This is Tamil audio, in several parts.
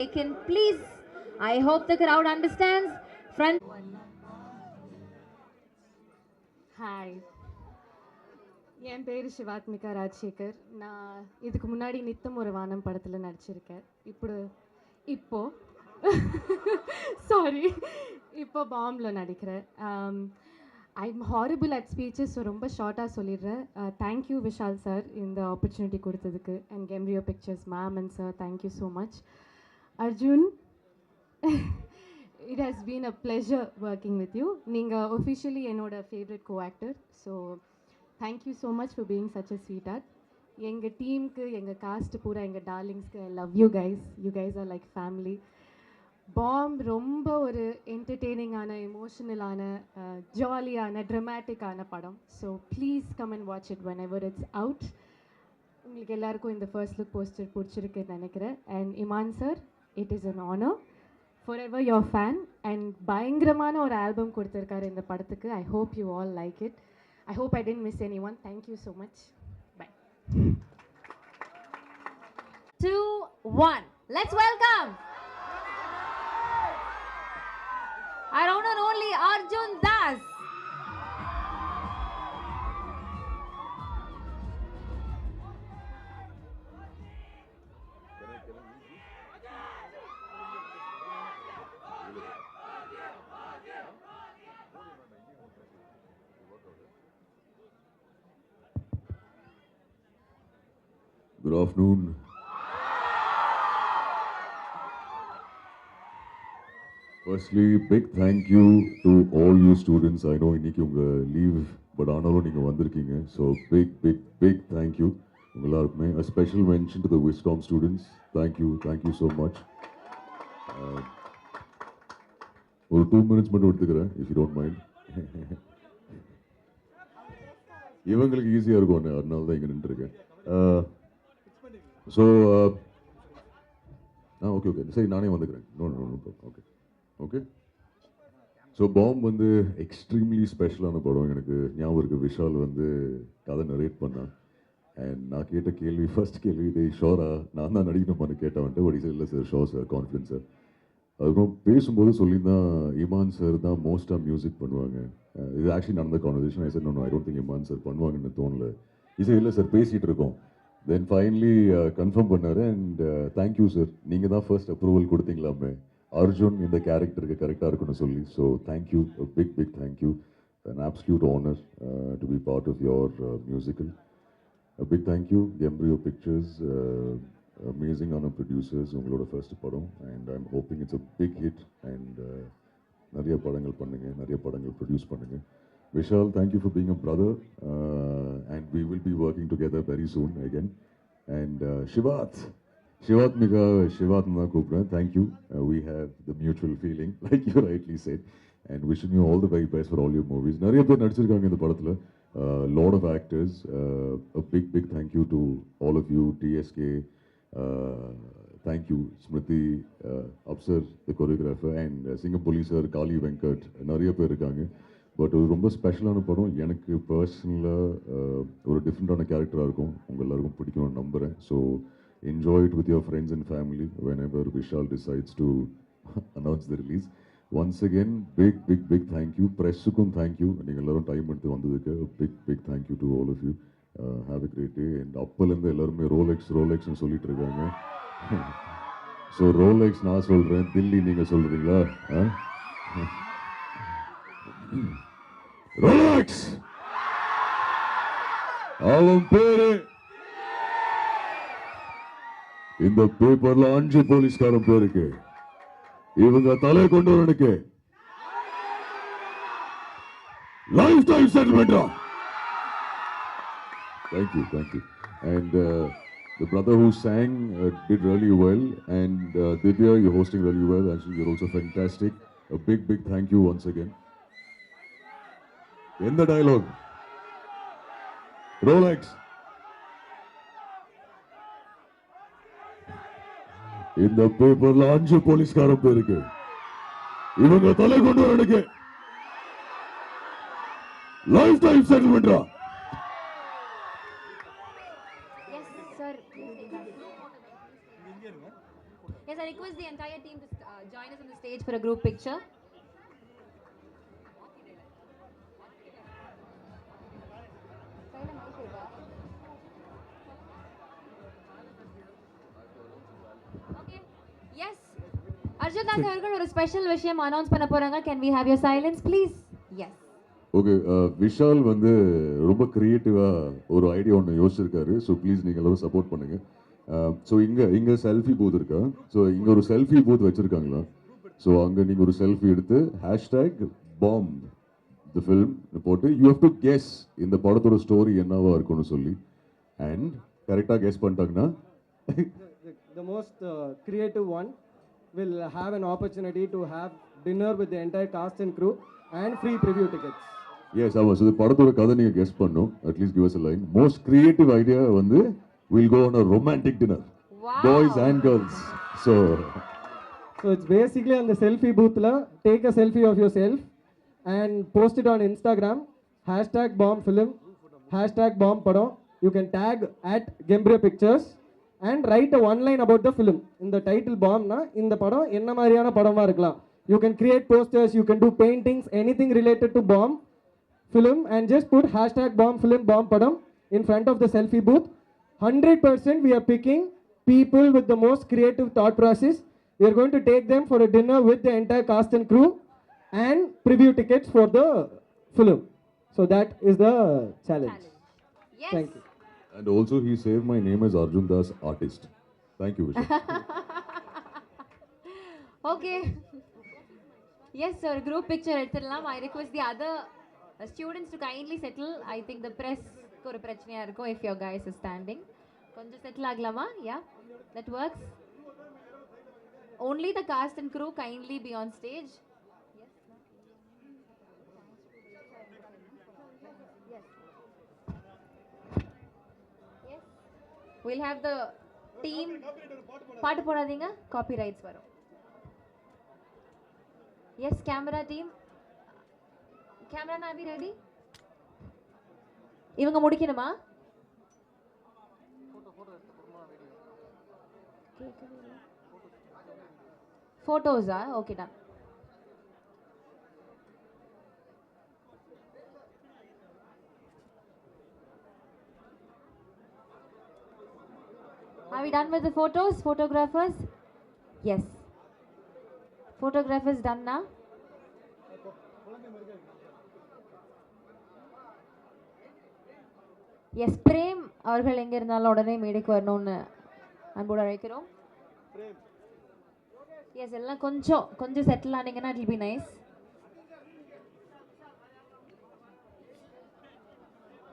taken. please, I hope the crowd understands. Front. Hi என் பேர் சிவாத்மிகா ராஜசேகர் நான் இதுக்கு முன்னாடி நித்தம் ஒரு வானம் படத்தில் நடிச்சிருக்கேன் இப்போ இப்போ சாரி இப்போ பாம்பில் நடிக்கிறேன் I am horrible at speeches ரொம்ப ஷார்ட்டாக சொல்லிடுறேன் தேங்க்யூ விஷால் சார் இந்த ஆப்பர்ச்சுனிட்டி கொடுத்ததுக்கு and கெம்ரியோ pictures ma'am and sir thank you so much Arjun it has been a pleasure working with you நீங்கள் ஒஃபிஷியலி என்னோட favourite co actor so thank you so much for being such a sweetheart எங்கள் டீமுக்கு எங்கள் காஸ்ட் பூரா எங்கள் டார்லிங்ஸ்க்கு I love you guys you guys are like family Bomb ரொம்ப ஒரு என்டர்டெய்னிங்கான எமோஷனலான ஜாலியான ட்ரமாட்டிக்கான படம். So please come and watch it whenever it's out உங்களுக்கு எல்லாருக்கும் இந்த ஃபர்ஸ்ட் லுக் போஸ்டர் பிடிச்சிருக்குன்னு நினைக்கிறேன். And Imman sir it is an honour forever your fan and பயங்கரமான ஒரு ஆல்பம் கொடுத்துருக்காரு இந்த படத்துக்கு. I hope you all like it I hope I didn't miss anyone thank you so much bye two, one. Let's welcome our own and only Arjun Das. Good afternoon. Firstly, big thank you to all you students. I know இன்னைக்கு உங்க லீவ் பட் ஆனாலும் நீங்க வந்திருக்கீங்க so big big big thank you உங்க எல்லாருக்குமே a special mention to the wisdom students thank you thank you so much Uh, ஒரு டூ மினிட்ஸ் மட்டும் எடுத்துக்கிறேன் இஃப் யூ டோன்ட் மைண்ட் இவங்களுக்கு ஈஸியாக இருக்கும் அதனால தான் இங்கே நின்றுருக்கேன் ஸோ ஆ ஓகே ஓகே சரி நானே வந்துக்கிறேன். No no no okay okay so Bomb வந்து எக்ஸ்ட்ரீம்லி ஸ்பெஷலான படம். எனக்கு ஞாபகம் இருக்குது விஷால் வந்து கதை நரேட் பண்ணான் அண்ட் நான் கேட்ட கேள்வி ஃபர்ஸ்ட் கேள்வி டே ஷோரா? நான் தான் நடிக்கணுமான்னு கேட்டவன்ட்டு சார் இல்லை sir show sir confidence sir அதுக்கப்புறம் பேசும்போது சொல்லியிருந்தான் இமான் சார் தான் மோஸ்ட்டாக மியூசிக் பண்ணுவாங்க. Uh, இது ஆக்சுவலி நடந்த conversation I sir no I don't think Imman sir பண்ணுவாங்கன்னு தோணல. இசை இல்லை சார் பேசிகிட்டு இருக்கோம். தென் ஃபைனலி கன்ஃபார்ம் பண்ணார். அண்ட் தேங்க்யூ சார் நீங்கள் தான் ஃபர்ஸ்ட் அப்ரூவல் கொடுத்தீங்களாமே. அர்ஜுன் இந்த கேரக்டருக்கு கரெக்டாக இருக்குன்னு சொல்லி. So thank you big big thank you an absolute honor to be part of your musical big thank you A pictures அமேசிங்கான ப்ரொடியூசர்ஸ் உங்களோட ஃபர்ஸ்ட் படம். And I'm hoping it's a big hit and நிறைய படங்கள் பண்ணுங்கள் நிறைய படங்கள் ப்ரொடியூஸ் பண்ணுங்கள் Vishal thank you for being a brother uh, and we will be working together very soon again and uh, Shivat Shivat Mika Shivat தான் கூப்பிடுறேன் thank you uh, we have the mutual feeling like you rightly said and wishing you all the very best for all your movies நிறைய பேர் நடிச்சிருக்காங்க இந்த படத்துல uh, lot of actors uh, a big big thank you to all of you TSK uh, thank you Smriti uh, Upsar the choreographer and uh, Singapore sir Kali Venkat நிறைய பேர் இருக்காங்க பட் ஒரு ரொம்ப ஸ்பெஷலான படம். எனக்கு பர்சனலாக ஒரு டிஃப்ரெண்ட்டான கேரக்டராக இருக்கும். உங்கள் எல்லாருக்கும் பிடிக்கும்னு நம்புகிறேன் so enjoy it with your friends and family whenever Vishal decides to announce the release once again big big big thank you ப்ரெஸ்ஸுக்கும் thank you நீங்கள் எல்லோரும் டைம் எடுத்து வந்ததுக்கு big big thank you to all of you have a great day and அப்போலேருந்து எல்லாருமே ரோலெக்ஸ் ரோலெக்ஸ்னு சொல்லிட்டு இருக்காங்க. ஸோ ரோலெக்ஸ் நான் சொல்கிறேன் தில்லி நீங்கள் சொல்கிறீங்களா ஆ ரோலெக்ஸ் அவன் பேரு இந்த பேப்பர்ல அஞ்சு போலீஸ்காரன் பேருக்கு இவங்க தலை கொண்டு வரனுக்கு life time செட்டில்மெண்டா Thank you, thank you. And uh, the brother who sang uh, did really well. And uh, Divya, you're hosting really well. Actually, you're also fantastic. A big, big thank you once again. எந்த டயலாக் dialogue, இந்த பேப்பர்ல அஞ்சு போலீஸ்காரன் பேருக்கு இவங்க தலை கொண்டு எனக்கு லைஃப் டைம் செட்டில்மெண்டா Yes, I request the entire team to uh, join us on the stage for a group picture. Okay. Yes. Arjun Das அவர்கள் ஒரு ஸ்பெஷல் விஷயம் அனௌன்ஸ் பண்ண போறாங்க. Can we have your silence please yes okay Vishal வந்து ரொம்ப க்ரியேட்டிவாக ஒரு ஐடியா ஒன்று யோசிச்சிருக்காரு. ஸோ ப்ளீஸ் நீங்கள் எல்லாரும் சப்போர்ட் பண்ணுங்க. ஸோ இங்கே இங்கே செல்ஃபி பூத் இருக்கா? ஸோ இங்கே ஒரு செல்ஃபி பூத் வச்சுருக்காங்களா? ஸோ அங்கே நீங்கள் ஒரு செல்ஃபி எடுத்து ஹேஷ்டேக் பாம் த ஃபில்ம் போட்டு யூ ஹவ் டு கெஸ் இந்த படத்தோட ஸ்டோரி என்னவா இருக்கும்னு சொல்லி அண்ட் கரெக்டாக கெஸ் பண்ணிட்டாங்கன்னா the, the most uh, creative one will have an opportunity to have dinner with the entire cast and crew and free preview tickets. Yes ஆமாம் ஸோ படத்தோட கதை நீங்கள் கெஸ் பண்ணும் at least give us a line most creative idea வந்து will go on a romantic dinner boys and girls so So it's basically on the selfie booth, la, take a selfie of yourself and post it on Instagram. Hashtag bomb film, hashtag bomb. You can tag at Gembria Pictures and write a one line about the film. In the title bomb na, in the padam, enna mariana padama irukla. You can create posters, you can do paintings, anything related to bomb film and just put hashtag bomb film bomb padam in front of the selfie booth. 100% we are picking people with the most creative thought process. We are going to take them for a dinner with the entire cast and crew and preview tickets for the film. So that is the challenge. Yes. Thank you. And also, he saved my name as Arjun Das Artist. Thank you, Vishal. Okay yes ஒரு குரூப் பிக்சர் எடுத்துடலாம் I request the other students to kindly settle I think the ப்ரெஸ்க்கு ஒரு பிரச்சனையாக இருக்கும் if your guys is standing கொஞ்சம் settle ஆகலாமா yeah that works only the cast and crew kindly be on stage will have the team பாட்டு போடாதீங்க. காப்பி ரைட்ஸ் வரும். எஸ் கேமரா டீம் கேமரா நாபி ரெடி இவங்க முடிக்கணுமா? ஃபோட்டோஸா okay Are we done with the photos? Photographers? Yes. Photographers done now? Yes Prem அவர்கள் எங்க இருந்தாலும் உடனே மேடைக்கு வரணும்னு அன்போடு அழைக்கிறோம் எஸ் எல்லாம் கொஞ்சம் கொஞ்சம் செட்டில் ஆனீங்கன்னா இட் பி நைஸ்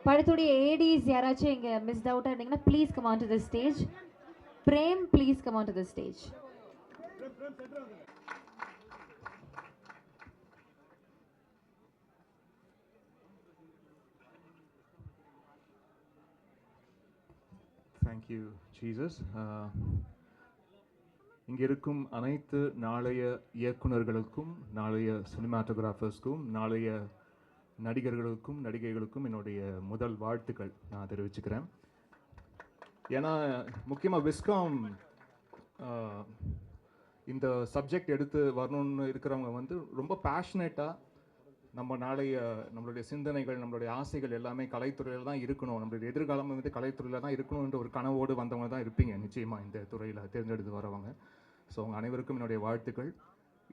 படத்துடைய ஏடிஸ் யாராச்சும் இங்கே மிஸ் அவுட்டாக இருந்தீங்கன்னா please come on to the stage Prem please come on to the stage thank you Jesus இங்கே இருக்கும் அனைத்து நாளைய இயக்குனர்களுக்கும் நாளைய சினிமாட்டோகிராஃபர்ஸ்க்கும் நாளைய நடிகர்களுக்கும் நடிகைகளுக்கும் என்னுடைய முதல் வாழ்த்துக்கள் நான் தெரிவிச்சுக்கிறேன். ஏன்னா முக்கியமாக விஸ்காம் இந்த சப்ஜெக்ட் எடுத்து வரணும்னு இருக்கிறவங்க வந்து ரொம்ப பேஷனேட்டாக நம்ம நாளைய நம்மளுடைய சிந்தனைகள் நம்மளுடைய ஆசைகள் எல்லாமே கலைத்துறையில் தான் இருக்கணும். நம்மளுடைய எதிர்காலம் வந்து கலைத்துறையில் தான் இருக்கணுன்ற ஒரு கனவோடு வந்தவங்க தான் இருப்பீங்க நிச்சயமாக இந்த துறையில் தேர்ந்தெடுத்து வரவங்க. ஸோ அவங்க அனைவருக்கும் என்னுடைய வாழ்த்துக்கள்.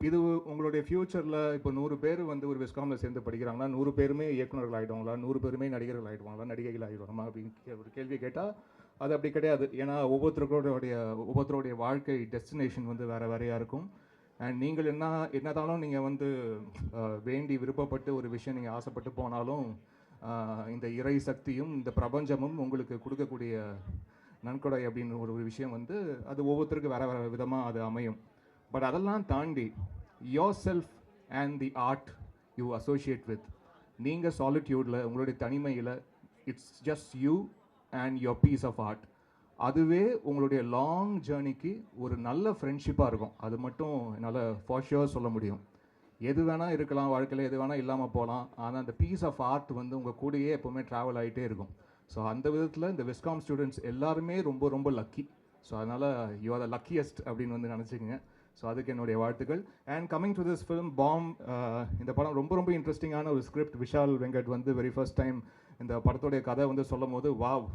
இது உங்களுடைய ஃப்யூச்சரில் இப்போ நூறு பேர் வந்து ஒரு விஸ்காமில் சேர்ந்து படிக்கிறாங்களா நூறு பேருமே இயக்குனர்கள் ஆகிடுவாங்களா நூறு பேருமே நடிகர்கள் ஆகிடுவாங்களா நடிகைகள் ஆகிடுவாங்களா அப்படின்னு ஒரு கேள்வி கேட்டால் அது அப்படி கிடையாது. ஏன்னா ஒவ்வொருத்தருடைய ஒவ்வொருத்தருடைய வாழ்க்கை டெஸ்டினேஷன் வந்து வேறு வேறையாக இருக்கும். அண்ட் நீங்கள் என்ன என்னதாலும் நீங்கள் வந்து வேண்டி விருப்பப்பட்டு ஒரு விஷயம் நீங்கள் ஆசைப்பட்டு போனாலும் இந்த இறை சக்தியும் இந்த பிரபஞ்சமும் உங்களுக்கு கொடுக்கக்கூடிய நன்கொடை அப்படின்னு ஒரு ஒரு விஷயம் வந்து அது ஒவ்வொருத்தருக்கும் வேறு வேறு விதமாக அது அமையும். பட் அதெல்லாம் தாண்டி yourself and the art you associate with நீங்கள் சாலிட்யூடில் உங்களுடைய தனிமையில் it's just you and your piece of art அதுவே உங்களுடைய லாங் ஜேர்னிக்கு ஒரு நல்ல ஃப்ரெண்ட்ஷிப்பாக இருக்கும். அது மட்டும் என்னால் ஃபார் சொல்ல முடியும். எது வேணால் இருக்கலாம் வாழ்க்கையில் எது வேணால் இல்லாமல் போகலாம் ஆனால் அந்த பீஸ் ஆஃப் ஆர்ட் வந்து உங்கள் கூடயே எப்போவுமே ட்ராவல் ஆகிட்டே இருக்கும். ஸோ அந்த விதத்தில் இந்த விஸ்காம் ஸ்டூடெண்ட்ஸ் எல்லாருமே ரொம்ப ரொம்ப லக்கி ஸோ அதனால் யூ ஆர் த லக்கியஸ்ட் அப்படின்னு வந்து நினச்சிக்கங்க. ஸோ அதுக்கு என்னுடைய வாழ்த்துக்கள். And coming to this film Bomb இந்த படம் ரொம்ப ரொம்ப இன்ட்ரெஸ்டிங்கான ஒரு ஸ்கிரிப்ட் விஷால் வெங்கட் வந்து வெரி ஃபர்ஸ்ட் டைம் இந்த படத்தோடைய கதை வந்து சொல்லும் போது வாவ்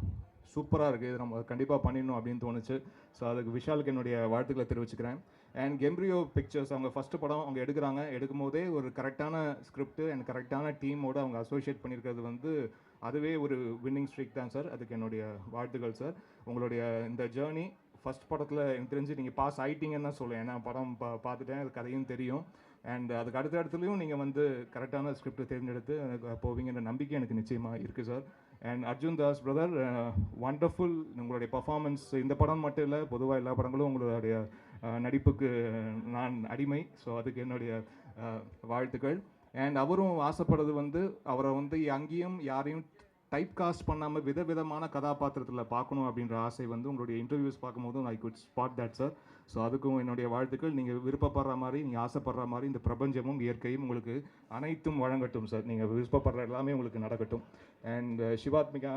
சூப்பராக இருக்குது இது நம்ம கண்டிப்பாக பண்ணிடணும் அப்படின்னு தோணுச்சு. ஸோ அதுக்கு விஷாலுக்கு என்னுடைய வாழ்த்துக்களை தெரிவிச்சுக்கிறேன். அண்ட் கெம்ப்ரியோ பிக்சர்ஸ் அவங்க ஃபஸ்ட்டு படம் அவங்க எடுக்கிறாங்க. எடுக்கும் போதே ஒரு கரெக்டான ஸ்கிரிப்ட் அண்ட் கரெக்டான டீமோடு அவங்க அசோசியேட் பண்ணியிருக்கிறது வந்து அதுவே ஒரு வின்னிங் ஸ்ட்ரீக் தான் சார் அதுக்கு என்னுடைய வாழ்த்துக்கள் சார் உங்களுடைய இந்த ஜேர்னி ஃபர்ஸ்ட் படத்தில் எனக்கு தெரிஞ்சு நீங்கள் பாஸ் ஆகிட்டீங்கன்னு தான் சொல்லுவேன். ஏன்னா படம் பா பார்த்துட்டேன். அது கதையும் தெரியும். அண்ட் uh, அதுக்கு அடுத்த இடத்துலையும் நீங்கள் வந்து கரெக்டான ஸ்கிரிப்ட் தேர்ந்தெடுத்து எனக்கு போவீங்கன்ற நம்பிக்கை எனக்கு நிச்சயமாக இருக்குது sir and Arjun Das brother wonderful உங்களுடைய பர்ஃபார்மன்ஸ் இந்த படம் மட்டும் இல்லை பொதுவாக எல்லா படங்களும் உங்களுடைய நடிப்புக்கு நான் அடிமை. ஸோ அதுக்கு என்னுடைய வாழ்த்துக்கள். அண்ட் அவரும் ஆசைப்படுறது வந்து அவரை வந்து அங்கேயும் யாரையும் டைப் காஸ்ட் பண்ணாமல் விதவிதமான கதாபாத்திரத்தில் பார்க்கணும் அப்படின்ற ஆசை வந்து உங்களுடைய இன்டர்வியூஸ் பார்க்கும்போது I could spot that sir so அதுக்கும் என்னுடைய வாழ்த்துக்கள். நீங்கள் விருப்பப்படுற மாதிரி நீங்கள் ஆசைப்படுற மாதிரி இந்த பிரபஞ்சமும் இயற்கையும் உங்களுக்கு அனைத்தும் வழங்கட்டும் சார் நீங்கள் விருப்பப்படுற எல்லாமே உங்களுக்கு நடக்கட்டும். அண்ட் uh, சிவாத்மிகா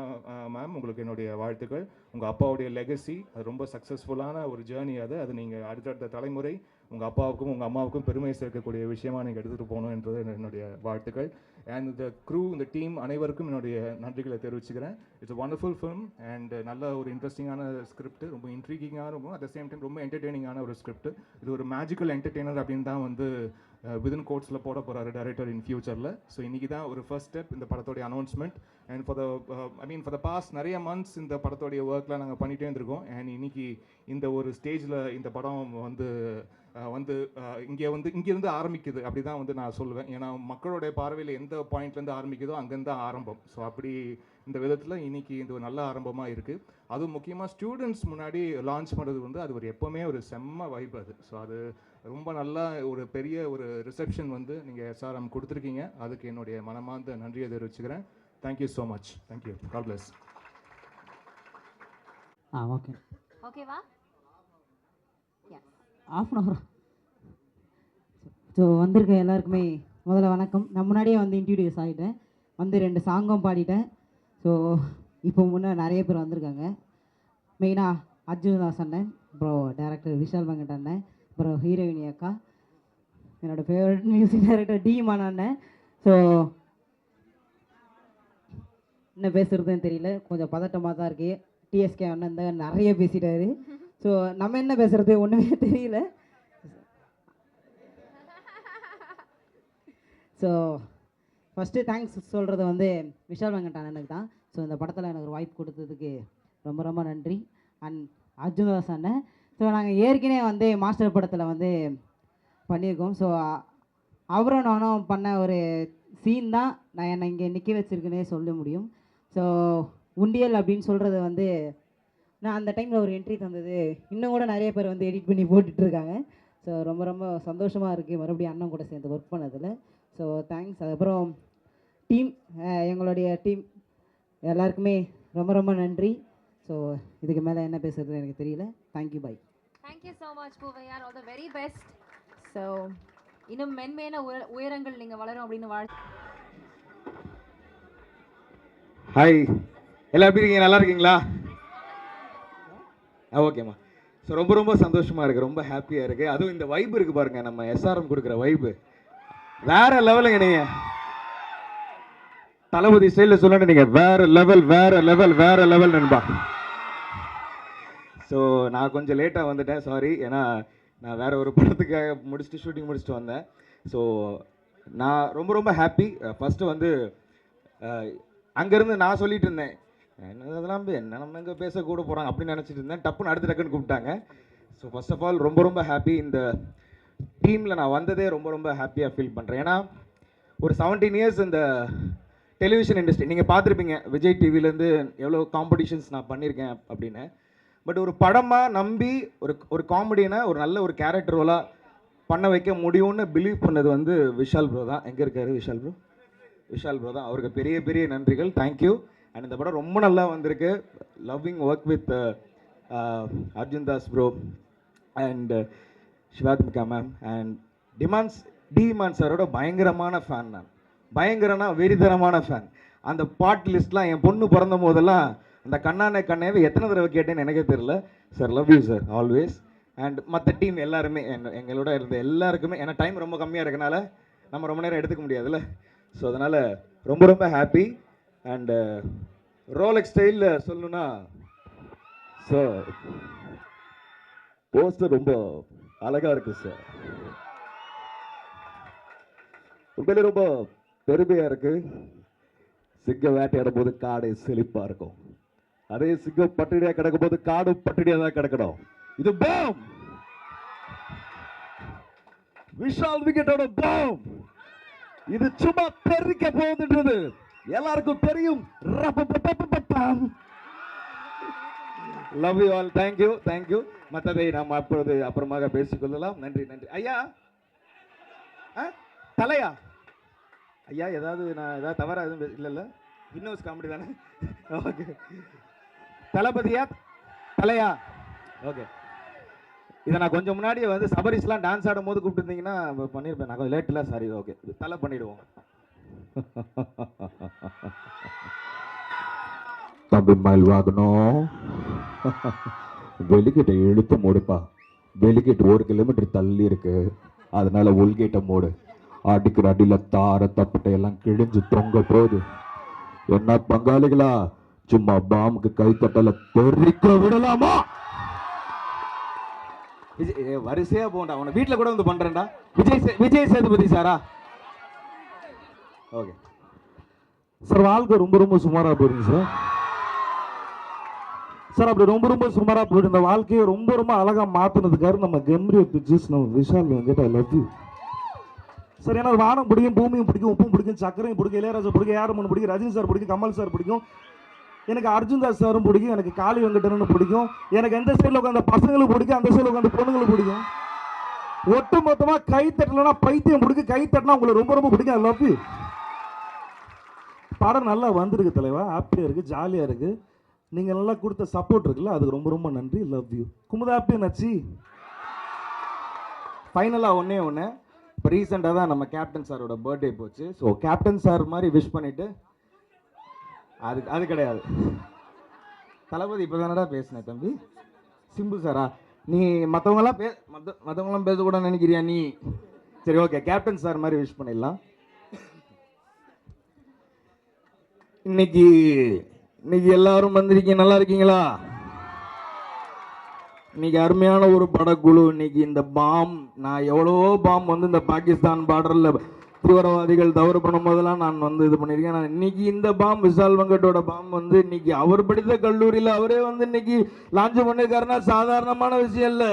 மேம் உங்களுக்கு என்னுடைய வாழ்த்துக்கள். உங்கள் அப்பாவுடைய லெகசி அது ரொம்ப சக்ஸஸ்ஃபுல்லான ஒரு ஜேர்னி அது. அது நீங்கள் அடுத்தடுத்த தலைமுறை உங்கள் அப்பாவுக்கும் உங்கள் அம்மாவுக்கும் பெருமை சேர்க்கக்கூடிய விஷயமா நீங்கள் எடுத்துகிட்டு போகணும் என்றது என்னுடைய வாழ்த்துக்கள். அண்ட் இந்த க்ரூ இந்த டீம் அனைவருக்கும் என்னுடைய நன்றிகளை தெரிவிச்சுக்கிறேன். இட்ஸ் ஒண்டர்ஃபுல் ஃபிலிம் அண்ட் நல்ல ஒரு இன்ட்ரெஸ்டிங்கான ஸ்கிரிப்ட் ரொம்ப இன்ட்ரீகிங்காக இருக்கும். அட் த சேம் டைம் ரொம்ப என்டர்டெய்னிங்கான ஒரு ஸ்கிரிப்ட் இது ஒரு மேஜிக்கல் என்டர்டெய்னர் அப்படின்னு தான் வந்து Uh, விதின் கோட்ஸில் போட போகிறாரு டேரக்டர் இன் ஃபியூச்சரில் ஸோ இன்றைக்கி தான் ஒரு ஃபர்ஸ்ட் ஸ்டெப் இந்த படத்தோடைய announcement and for the I mean for the past நிறைய மந்த்ஸ் இந்த படத்தோடைய ஒர்க்லாம் நாங்கள் பண்ணிகிட்டே இருந்திருக்கோம். அண்ட் இன்னைக்கு இந்த ஒரு ஸ்டேஜில் இந்த படம் வந்து uh, வந்து uh, இங்கே வந்து இங்கேருந்து ஆரம்பிக்குது. அப்படி தான் வந்து நான் சொல்லுவேன். ஏன்னா மக்களுடைய பார்வையில் எந்த பாயிண்ட்லேருந்து ஆரம்பிக்குதோ அங்கேருந்து தான் ஆரம்பம். ஸோ அப்படி இந்த விதத்தில் இன்னைக்கு இது ஒரு நல்ல ஆரம்பமாக இருக்குது அதுவும் முக்கியமாக ஸ்டூடெண்ட்ஸ் முன்னாடி லான்ச் பண்ணுறது வந்து அது ஒரு எப்போவுமே ஒரு செம்ம வைப் அது. ஸோ அது ரொம்ப நல்லா ஒரு பெரிய ஒரு ரிசப்ஷன் வந்து நீங்கள் எஸ்ஆர்எம் கொடுத்துருக்கீங்க. அதுக்கு என்னுடைய மனமார்ந்த நன்றியை தெரிவிச்சுக்கிறேன். Thank you so much thank you call plus ah okay ஓகேவா ஆஃப் அன் ஹவர் ஸோ வந்திருக்க எல்லாருக்குமே முதல்ல வணக்கம். நான் முன்னாடியே வந்து இன்ட்ரடியூஸ் ஆகிட்டேன் வந்து ரெண்டு சாங்கும் பாடிட்டேன். ஸோ இப்போ முன்னே நிறைய பேர் வந்திருக்காங்க. மெயினாக அர்ஜுன்தாஸ் அண்ணன் அப்புறம் டேரக்டர் விஷால் வெங்கட் அண்ணன். அப்புறம் ஹீரோயினி அக்கா. என்னோடய ஃபேவரட் மியூசிக் டைரக்டர் டி மன அண்ணன். ஸோ என்ன பேசுகிறதுன்னு தெரியல. கொஞ்சம் பதட்டமாக தான் இருக்குது டிஎஸ்கே அண்ணன் தான் நிறைய பேசிட்டாரு. ஸோ நம்ம என்ன பேசுகிறது ஒன்றுமே தெரியல. ஸோ ஃபஸ்ட்டு தேங்க்ஸ் சொல்கிறது வந்து விஷால் வெங்கட் அண்ணனுக்கு தான். ஸோ இந்த படத்தில் எனக்கு ஒரு வாய்ப்பு கொடுத்ததுக்கு ரொம்ப ரொம்ப நன்றி. அண்ட் அர்ஜுன்தாஸ் அண்ணன் ஸோ நாங்கள் ஏற்கனவே வந்து மாஸ்டர் படத்தில் வந்து பண்ணியிருக்கோம். ஸோ அவரும் நானும் பண்ண ஒரு சீன் தான். நான் என்னை இங்கே நிற்க வச்சுருக்குன்னே சொல்ல முடியும். ஸோ உண்டியல் அப்படின்னு சொல்கிறது வந்து நான் அந்த டைமில் ஒரு என்ட்ரி தந்தது. இன்னும் கூட நிறைய பேர் வந்து எடிட் பண்ணி போட்டுட்ருக்காங்க. ஸோ ரொம்ப ரொம்ப சந்தோஷமாக இருக்குது மறுபடியும் அண்ணன் கூட சேர்ந்து ஒர்க் பண்ணதில். ஸோ தேங்க்ஸ் அதுக்கப்புறம் டீம் எங்களுடைய டீம் எல்லாருக்குமே ரொம்ப ரொம்ப நன்றி. ஸோ இதுக்கு மேலே என்ன பேசுறது எனக்கு தெரியல. Thank you bye thank you so much Poovaiyar. All the very best so இன்னும் மென்மேன உயர- உயரங்கள் நீங்கள் வளரும் அப்படின்னு வாழ்த்து ஹாய் எல்லாம் எப்படி இருக்கீங்க? நல்லா இருக்கீங்களா? ஆ ஓகேம்மா ஸோ ரொம்ப ரொம்ப சந்தோஷமாக இருக்குது ரொம்ப ஹாப்பியாக இருக்குது அதுவும் இந்த வைப் இருக்குது பாருங்க. நம்ம எஸ்ஆர்எம் கொடுக்குற வைப்பு வேற லெவலுங்க நீங்கள் தளபதி ஸ்டைலில் சொல்லணும் நீங்கள் வேற லெவல் வேற லெவல் வேற லெவல் நண்பா. ஸோ நான் கொஞ்சம் லேட்டாக வந்துட்டேன். சாரி ஏன்னா நான் வேற ஒரு படத்துக்காக முடிச்சுட்டு ஷூட்டிங் முடிச்சுட்டு வந்தேன். ஸோ நான் ரொம்ப ரொம்ப ஹாப்பி ஃபஸ்ட்டு வந்து அங்கேருந்து நான் சொல்லிட்டு இருந்தேன். என்ன அதெல்லாம் என்ன நம்ம இங்கே பேச கூட போகிறாங்க அப்படின்னு நினச்சிட்டு இருந்தேன். டப்புன்னு அடுத்த டக்குன்னு கூப்பிட்டாங்க. ஸோ ஃபர்ஸ்ட் ஆஃப் ஆல் ரொம்ப ரொம்ப ஹாப்பி இந்த டீமில் நான் வந்ததே ரொம்ப ரொம்ப ஹாப்பியாக ஃபீல் பண்ணுறேன் ஏன்னா ஒரு செவன்டீன் இயர்ஸ் இந்த டெலிவிஷன் இண்டஸ்ட்ரி நீங்கள் பார்த்துருப்பீங்க விஜய் டிவிலேருந்து எவ்வளோ காம்படிஷன்ஸ் நான் பண்ணியிருக்கேன் அப்படின்னு. பட் ஒரு படமாக நம்பி ஒரு ஒரு காமெடினா ஒரு நல்ல ஒரு கேரக்டர் ரோலாக பண்ண வைக்க முடியும்னு பிலீவ் பண்ணது வந்து விஷால் ப்ரோ தான். எங்கே இருக்காரு விஷால் ப்ரோ விஷால் ப்ரோ தான். அவருக்கு பெரிய பெரிய நன்றிகள். தேங்க்யூ அண்ட் இந்த படம் ரொம்ப நல்லா வந்திருக்கு. Loving work with Arjun Das bro and Shivathmika ma'am and demands டிமான் சாரோட பயங்கரமான ஃபேன் நான். பயங்கரனா வெறிதரமான ஃபேன் அந்த பாட் லிஸ்ட்லாம் என் பொண்ணு பிறந்த போதெல்லாம் இந்த கண்ணானே கண்ணேவை எத்தனை தடவை கேட்டேன்னு எனக்கே தெரியல. Sir love you sir always and மற்ற டீம் எல்லாருமே எங்க- எங்களோட இருந்த எல்லாருக்குமே ஏன்னா டைம் ரொம்ப கம்மியாக இருக்கனால நம்ம ரொம்ப நேரம் எடுத்துக்க முடியாதுல்ல. ஸோ அதனால் ரொம்ப ரொம்ப ஹாப்பி அண்டு ரோலெக் ஸ்டைலில் சொல்லணும்னா சார் போஸ்டர் ரொம்ப அழகாக இருக்குது சார் உண்மையிலே ரொம்ப பெருமையாக இருக்குது சிங்க வேட்டையாடும் போது காடை செழிப்பாக இருக்கும். அதே சிங்கம் பட்டினியா கிடக்கும் போது காடும் பட்டினியா தான் கிடக்கணும். இது பாம்! விஷால் விக்கெட்டோட பாம்! இது சும்மா தெரிக்க போகுதுன்றது. எல்லாருக்கும் தெரியும். Love you all thank you thank you மற்றதை நாம் அப்பொழுது அப்புறமாக பேசிக்கொள்ளலாம். நன்றி நன்றி. ஐயா! தலையா? ஐயா ஏதாவது நான் ஏதாவது தவறாக எதுவும் இல்லை இல்லை இன்னோஸ் காமெடி தானே? ஓகே தளபதியா? தலையா? ஓகே. இதை நான் கொஞ்சம் முன்னாடியே வந்து சபரிஸ்லாம் டான்ஸ் ஆடும் போது கூப்பிட்டுருந்தீங்கன்னா பண்ணியிருப்பேன் நான் கொஞ்சம் லேட்டில் சாரி ஓகே தலை பண்ணிடுவோம். தம்பி மயில் வாகனம் வெளிக்கிட்ட இழுத்து மூடுப்பா. வெளிக்கிட்டு ஒரு கிலோமீட்டர் தள்ளி இருக்கு. அதனால உள்கேட்ட மூடு. அடிக்கிற அடியில தார தப்பட்டை எல்லாம் கிழிஞ்சு தொங்க போகுது. என்ன பங்காளிகளா? சும்மா பாம்புக்கு கை தட்டல தெரிக்க விடலாமா? வரிசையா போண்டா. உன வீட்டில் கூட வந்து பண்றேன்டா. விஜய் விஜய் சேதுபதி சாரா? ஓகே. சார் வாழ்க்கை ரொம்ப ரொம்ப சுமாரா போறீங்க சார். சார் அப்படி ரொம்ப ரொம்ப சுமாரா போயிட்டு இந்த வாழ்க்கையை ரொம்ப ரொம்ப அழகா மாத்தினதுக்காரு நம்ம கெம்ரியோ பிக்சர்ஸ் நம்ம Vishal Venkat I love you sir ஏன்னா வானம் பிடிக்கும் பூமியும் பிடிக்கும் உப்பும் பிடிக்கும் சக்கரையும் பிடிக்கும் இளையராஜா பிடிக்கும் ஏரமன் பிடிக்கும் ரஜினி சார் பிடிக்கும் கமல் சார் பிடிக்கும். எனக்கு அர்ஜுன் தாஸ் சாரும் பிடிக்கும் எனக்கு காளி வெங்கடனும் பிடிக்கும். எனக்கு எந்த சைடில் உட்காந்து பசங்களுக்கு பிடிக்கும் அந்த சைடில் உட்காந்து பொண்ணுங்களுக்கு பிடிக்கும். ஒட்டு மொத்தமாக கை தட்டலைன்னா பைத்தியம் பிடிக்கும். கை தட்டினா உங்களுக்கு ரொம்ப ரொம்ப பிடிக்கும். ஐ லவ் யூ படம் நல்லா வந்திருக்கு தலைவா. ஹாப்பியாக இருக்குது ஜாலியாக இருக்குது நீங்கள் நல்லா கொடுத்த சப்போர்ட் இருக்குல்ல அதுக்கு ரொம்ப ரொம்ப நன்றி. லவ் யூ குமுதாப்பியும் நச்சி? ஃபைனலாக ஒன்றே ஒன்று இப்போ ரீசெண்டாக தான் நம்ம கேப்டன் சாரோட பர்த்டே போச்சு. ஸோ கேப்டன் சார் மாதிரி விஷ் பண்ணிவிட்டு அது அது கிடையாது. தளபதி இப்போ தானடா பேசினேன் தம்பி? சிம்பு சாரா நீ மற்றவங்களாம் பே மற்ற மற்றவங்களாம் பேசக்கூடாதுன்னு நினைக்கிறியா நீ? சரி ஓகே கேப்டன் சார் மாதிரி விஷ் பண்ணிடலாம். இன்னைக்கு இன்னைக்கு எல்லாரும் வந்திருக்கீங்க நல்லா இருக்கீங்களா? இன்னைக்கு அருமையான ஒரு படக்குழு இன்னைக்கு இந்த பாம் நான் எவ்வளவோ பாம் வந்து இந்த பாகிஸ்தான் பார்டரில் தீவிரவாதிகள் தவறு பண்ணும் போதெல்லாம் நான் வந்து இது பண்ணியிருக்கேன். நான் இன்னைக்கு இந்த பாம் விஷால் வெங்கட்டோட பாம் வந்து இன்னைக்கு அவர் படித்த கல்லூரியில் அவரே வந்து இன்னைக்கு லான்ச் பண்ணிருக்காருன்னா சாதாரணமான விஷயம் இல்லை.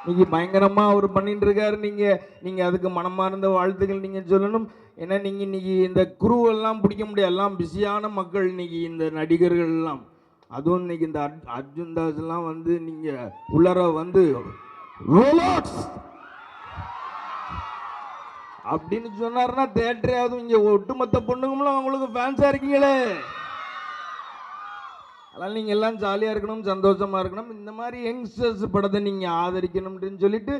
இன்னைக்கு பயங்கரமாக அவர் பண்ணிட்டு இருக்காரு நீங்கள் நீங்கள் அதுக்கு மனமார்ந்த வாழ்த்துக்கள் நீங்கள் சொல்லணும். ஏன்னா நீங்கள் இன்னைக்கு இந்த குருவெல்லாம் பிடிக்க முடியாது. எல்லாம் பிஸியான மக்கள் இன்னைக்கு இந்த நடிகர்கள் எல்லாம். அதுவும் இன்னைக்கு இந்த அர்ஜுன் தாஸ் எல்லாம் வந்து நீங்கள் உள்ளார வந்து ரோலாக்ஸ் அப்படின்னு சொன்னாருன்னா தேட்டரே அதுவும் இங்கே ஒட்டுமொத்த பொண்ணுங்களும் அவங்களுக்கு ஃபேன்ஸாக இருக்கீங்களே. அதனால் நீங்கள் எல்லாம் ஜாலியாக இருக்கணும் சந்தோஷமாக இருக்கணும். இந்த மாதிரி யங்ஸ்டர்ஸ் படத்தை நீங்கள் ஆதரிக்கணும்னு சொல்லிட்டு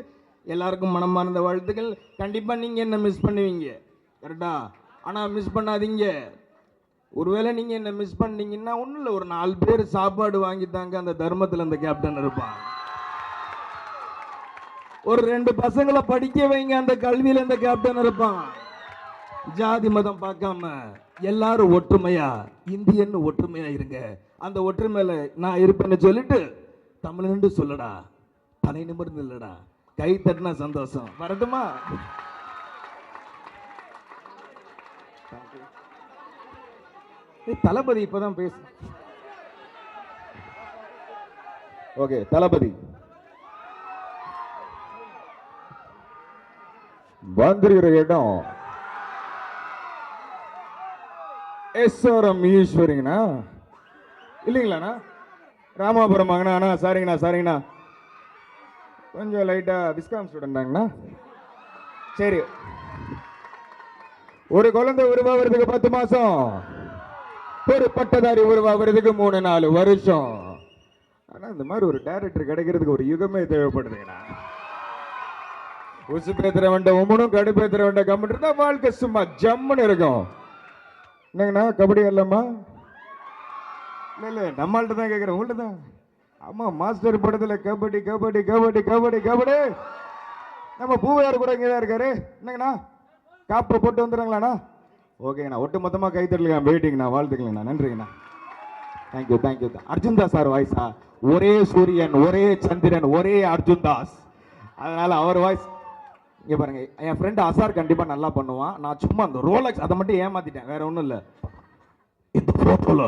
எல்லாருக்கும் மனமார்ந்த வாழ்த்துக்கள். கண்டிப்பாக நீங்கள் என்ன மிஸ் பண்ணுவீங்க? கரெக்டா ஆனால் மிஸ் பண்ணாதீங்க. ஒருவேளை நீங்கள் என்ன மிஸ் பண்ணீங்கன்னா ஒன்றும் இல்லை ஒரு நாலு பேர் சாப்பாடு வாங்கித்தாங்க அந்த தர்மத்தில் அந்த கேப்டன் இருப்பான். ஒரு ரெண்டு பசங்களை படிக்க வைங்க. அந்த கல்வியில் இந்த கேப்டன் இருப்பான். ஜாதி மதம் பார்க்காம எல்லாரும் ஒற்றுமையா? இந்தியன்னு ஒற்றுமையா இருங்க. அந்த ஒற்றுமையில நான் இருப்பேன்னு சொல்லிட்டு தமிழன்னு சொல்லடா. தலை நிமிர்ந்து இல்லடா. கை தட்டினா சந்தோஷம். வரட்டுமா? ஏய், தளபதி இப்பதான் பேசு. ஓகே தளபதி. வந்திருக்கிற இடம். எஸ்ஆர்எம் ஈஸ்வரிங்கண்ணா? இல்லைங்களாண்ணா? ராமாபுரம் அண்ணா சாரிங்கண்ணா சாரிங்கண்ணா. கொஞ்சம் லைட்டாக விஸ்காம் ஸ்டூடெண்டாங்கண்ணா சரி. ஒரு குழந்தை உருவாகிறதுக்கு பத்து மாதம் ஒரு பட்டதாரி உருவாகிறதுக்கு மூணு நாலு வருஷம். ஆனால் இந்த மாதிரி ஒரு டேரக்டர் கிடைக்கிறதுக்கு ஒரு யுகமே தேவைப்படுதுங்கண்ணா. உசு பேத்துற வேண்ட உமனும் கடுப்பேத்துற வேண்ட கம்முன்னு இருந்தா வாழ்க்கை சும்மா ஜம்முன்னு இருக்கும். என்னங்கண்ணா கபடி இல்லம்மா இல்லை இல்லை நம்மள்ட்ட தான் கேட்குறேன் உங்கள்ட்ட தான். ஆமாம் மாஸ்டர் படத்தில் கபடி கபடி கபடி கபடி கபடி. நம்ம பூவையார் கூட இங்கே தான் இருக்காரு. என்னங்கண்ணா காப்பை போட்டு வந்துடுறாங்களாண்ணா? ஓகேங்கண்ணா ஒட்டு மொத்தமாக கை தட்டலுங்க வெயிட்டிங்கண்ணா வாழ்த்துக்கலங்கண்ணா நன்றிங்கண்ணா. Thank you thank you Arjun Das sir வாய்ஸா ஒரே சூரியன் ஒரே சந்திரன் ஒரே அர்ஜுன் தாஸ். அதனால அவர் வாய்ஸ் இங்க பாருங்க என் ஃப்ரெண்ட் அசார் கண்டிப்பா நல்லா பண்ணுவான். நான் சும்மா அந்த ரோலக்ஸ் அதை மட்டும் ஏமாத்திட்டேன் வேற ஒண்ணும் இல்ல. இந்த போட்டோல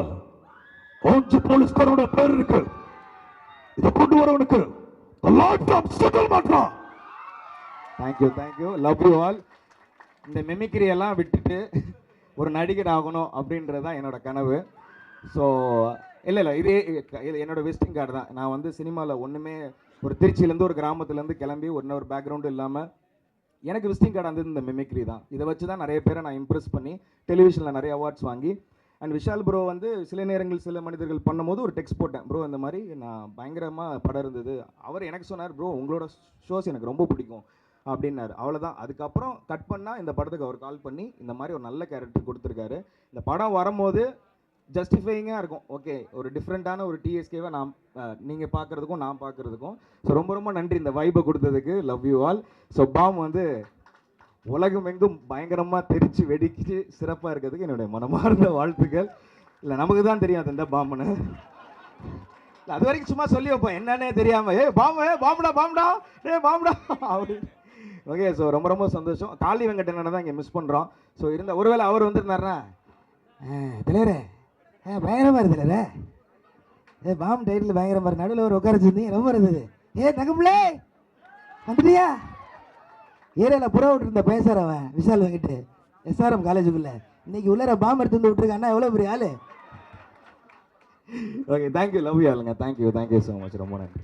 அஞ்சு போலீஸ்காரோட பேர் இருக்கு. இதை கொண்டு வரவனுக்கு மாட்டான் thank you thank you love you all இந்த மிமிக்ரி எல்லாம் விட்டுட்டு ஒரு நடிகர் ஆகணும் அப்படின்றது தான் என்னோட கனவு. ஸோ இல்லை இல்லை இதே இது என்னோட விசிட்டிங் கார்டு தான். நான் வந்து சினிமாவில் ஒன்றுமே ஒரு திருச்சியிலேருந்து ஒரு கிராமத்துலேருந்து கிளம்பி ஒன்றும் ஒரு பேக்ரவுண்டு இல்லாமல் எனக்கு விசிட்டிங் கார்டு வந்து இந்த மிமிக்ரி தான். இதை வச்சு தான் நிறைய பேரை நான் இம்ப்ரெஸ் பண்ணி டெலிவிஷனில் நிறைய அவார்ட்ஸ் வாங்கி அண்ட் விஷால் ப்ரோ வந்து சில நேரங்கள் சில மனிதர்கள் பண்ணும்போது ஒரு டெக்ஸ்ட் போட்டேன். ப்ரோ இந்த மாதிரி நான் பயங்கரமாக படம் இருந்தது. அவர் எனக்கு சொன்னார் ப்ரோ உங்களோட ஷோஸ் எனக்கு ரொம்ப பிடிக்கும். அப்படின்னாரு. அவ்வளோதான் அதுக்கப்புறம் கட் பண்ணால் இந்த படத்துக்கு அவர் கால் பண்ணி இந்த மாதிரி ஒரு நல்ல கேரக்டர் கொடுத்துருக்காரு. இந்த படம் வரும்போது ஜஸ்டிஃபைங்காக இருக்கும். ஓகே ஒரு டிஃப்ரெண்ட்டான ஒரு டிஎஸ்கேவை நான் நீங்கள் பார்க்குறதுக்கும் நான் பார்க்குறதுக்கும் ஸோ ரொம்ப ரொம்ப நன்றி இந்த வைபை கொடுத்ததுக்கு. Love you all so Bomb வந்து உலகமெங்கும் பயங்கரமாக தெரித்து வெடிச்சு சிறப்பாக இருக்கிறதுக்கு என்னுடைய மனமார்ந்த வாழ்த்துக்கள். இல்லை நமக்கு தான் தெரியும் அது இந்த பாம்புன்னு அது வரைக்கும் சும்மா சொல்லி வைப்போம். என்னன்னே தெரியாமல் ஏ பாம்பு ஏ பாம்புடா பாம்புடா ஏ பாம்புடா அப்படி. ஓகே ஸோ ரொம்ப ரொம்ப சந்தோஷம். காளி வெங்கடனை தான் இங்கே மிஸ் பண்ணுறோம் ஸோ இருந்த ஒருவேளை அவர் வந்துருந்தாருன்னா தலைவரே ஆ பயங்கரமாக இருக்கு ஏ பாம்பு டைட்டில் பயங்கரமாக இருக்கு. நடுவில் ஒரு உட்கார வச்சுருந்தீங்க. ரொம்ப இருந்தது. ஏ தங்கப்பிள்ளே வந்துட்டியா? ஏரியாவில் புற விட்டுருந்த பேசுகிறவன் விஷால் வந்துட்டு எஸ்ஆர்எம் காலேஜுக்குள்ளே. இன்னைக்கு உள்ளார பாம் எடுத்து வந்து விட்டுருக்கான்னா எவ்வளோ பெரிய ஆளு? Okay thank you love you ஆளுங்க. Thank you thank you so much ரொம்ப நன்றி.